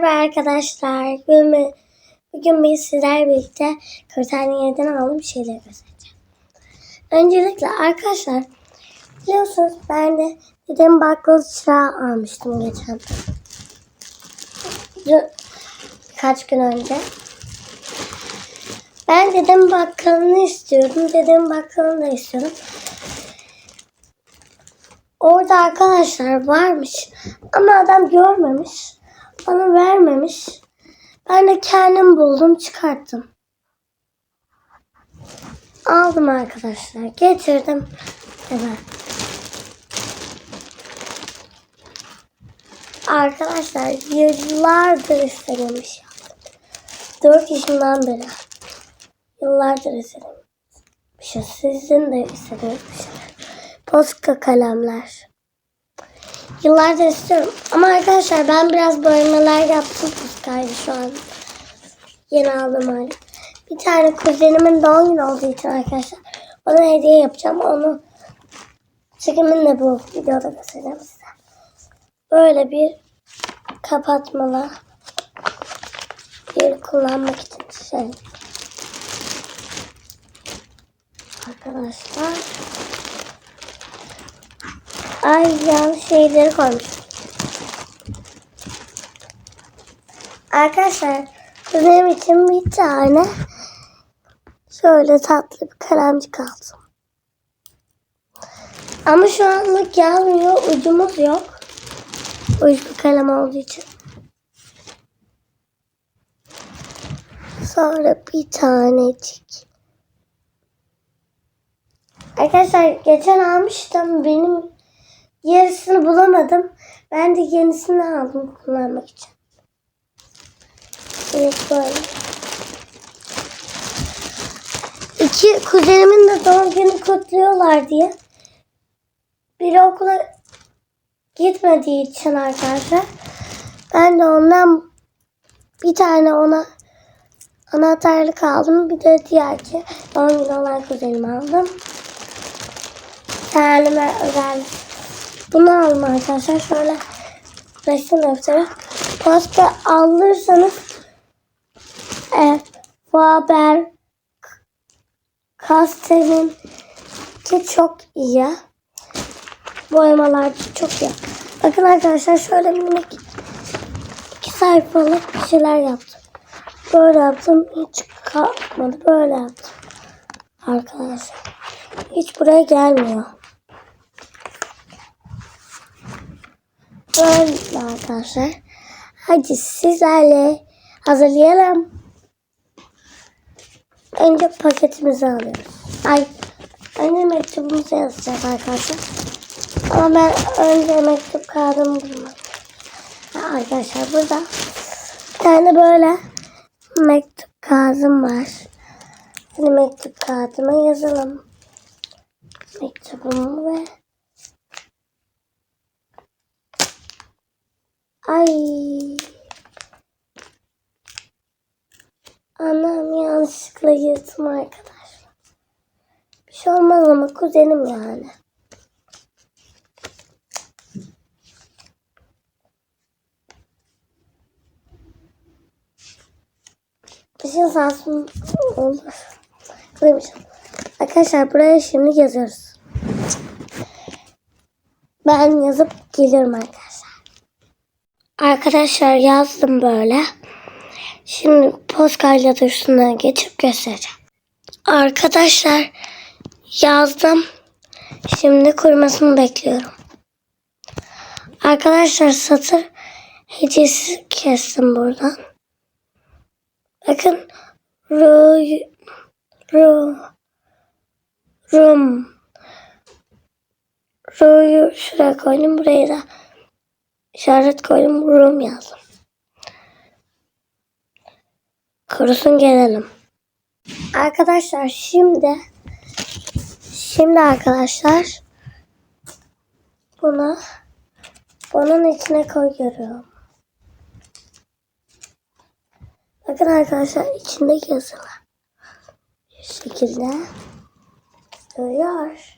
Merhaba arkadaşlar. Bugün, bugün biz sizlerle birlikte kırtasiyeden aldığım şeyleri göstereceğim. Öncelikle arkadaşlar biliyorsunuz ben de dedim baklava çırağı almıştım geçen. Kaç gün önce. Ben dedim bakkalını istiyordum. Dedim bakkalını da istiyordum. Orada arkadaşlar varmış ama adam görmemiş. Bana vermemiş. Ben de kendim buldum çıkarttım. Aldım arkadaşlar. Getirdim. Evet. Arkadaşlar yıllardır istememiş. Dört yaşından beri. Yıllardır istedim. Bir şey sizin de istediğiniz bir şey. Postka kalemler. Yıllardır istiyorum. Ama arkadaşlar ben biraz boyamalar yaptım postkaydı şu an. Yeni aldım hali. Bir tane kuzenimin doğum günü olduğu için arkadaşlar ona hediye yapacağım. Onu çekiminle bu videoda göstereceğim size. Böyle bir kapatmalı bir kullanmak için şey. Arkadaşlar Ay yanlış şeyleri koymuş. Arkadaşlar benim için bir tane şöyle tatlı bir kalemcik aldım. Ama şu anlık gelmiyor. Ucumuz yok. Uçlu kalem olduğu için. Sonra bir tanecik. Arkadaşlar geçen almıştım. Benim yarısını bulamadım. Ben de yenisini aldım kullanmak için. Evet böyle. İki kuzenimin de doğum günü kutluyorlar diye. Biri okula gitmediği için arkadaşlar. Ben de ondan bir tane ona anahtarlık aldım. Bir de diğer ki doğum günü olan kuzenimi aldım. Kendime özel bunu aldım arkadaşlar. Şöyle resim defteri. Posta alırsanız e, Faber Castell'in ki çok iyi. Boyamalar çok iyi. Bakın arkadaşlar şöyle minik iki sayfalık bir şeyler yaptım. Böyle yaptım. Hiç kalkmadı. Böyle yaptım. Arkadaşlar. Hiç buraya gelmiyor. Böyle arkadaşlar. Hadi sizlerle hazırlayalım. Önce paketimizi alıyoruz. Ay, önce mektubumuzu yazacağız arkadaşlar. Ama ben önce mektup kağıdımı bulmak. Ha, Arkadaşlar burada bir tane böyle mektup kağıdım var. Hadi mektup kağıdıma yazalım. Mektubumu ve Ay. Anam yanlışlıkla yırttım arkadaşlar. Bir şey olmaz ama kuzenim yani. Bir şey sansın olur. Kıymışım. Arkadaşlar buraya şimdi yazıyoruz. Ben yazıp geliyorum arkadaşlar. Arkadaşlar yazdım böyle. Şimdi postkayla da üstüne geçip göstereceğim. Arkadaşlar yazdım. Şimdi kurumasını bekliyorum. Arkadaşlar satır hecesi kestim buradan. Bakın ru, ru, rum. Ru'yu şuraya koydum. Buraya da işaret koydum. Rum yazdım. Kurusun gelelim. Arkadaşlar şimdi şimdi arkadaşlar bunu bunun içine koyuyorum. Bakın arkadaşlar içinde yazılı. Şekilde duruyor.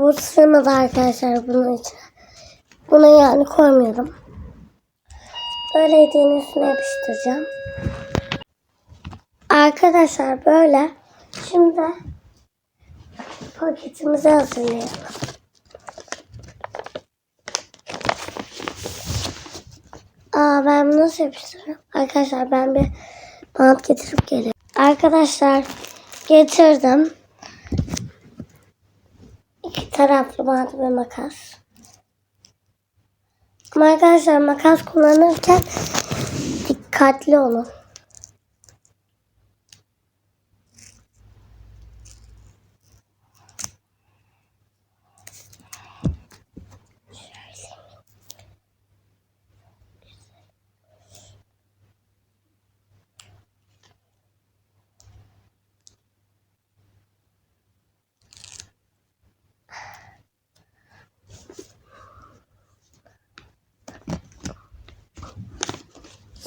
Bu sığmadı arkadaşlar bunun içine. Buna yani koymuyorum. Böyle hediyenin üstüne yapıştıracağım. Arkadaşlar böyle. Şimdi paketimizi hazırlayalım. Aa ben bunu nasıl yapıştırırım? Arkadaşlar ben bir bant getirip geliyorum. Arkadaşlar getirdim. İki taraflı bant ve makas. Ama arkadaşlar makas kullanırken dikkatli olun.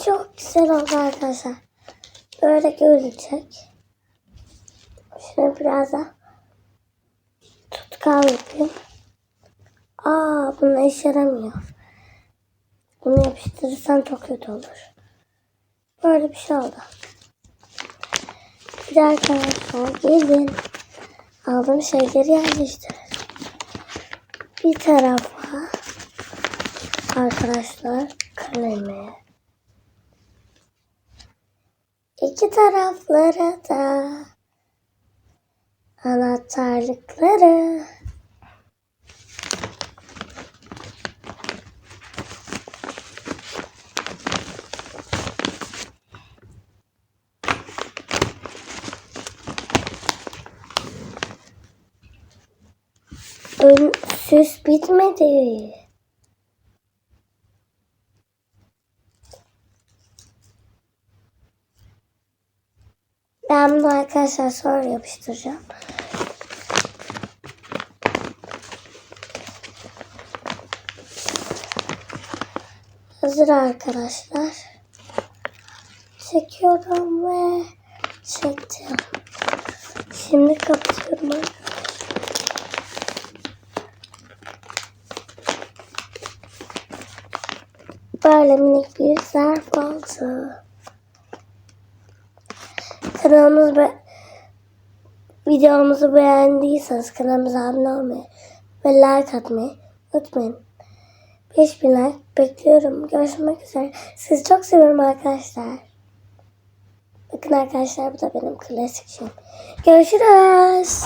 Çok güzel oldu arkadaşlar. Böyle gözükecek. Şöyle biraz da tutkal yapayım. Aa bunun işe yaramıyor. Bunu yapıştırırsan çok kötü olur. Böyle bir şey oldu. Bir arkadaşlar gelin. Aldığım şeyleri yerleştirelim. Bir tarafa arkadaşlar kalemi. İki taraflara da anahtarlıkları. Ön, süs bitmedi. Ben bunu arkadaşlar sonra yapıştıracağım. Hazır arkadaşlar. Çekiyorum ve çektim. Şimdi kapatıyorum. Böyle minik bir zarf oldu. Kanalımız be videomuzu beğendiyseniz kanalımıza abone olmayı ve like atmayı unutmayın. 5000 like bekliyorum. Görüşmek üzere. Sizi çok seviyorum arkadaşlar. Bakın arkadaşlar bu da benim klasik şeyim. Görüşürüz.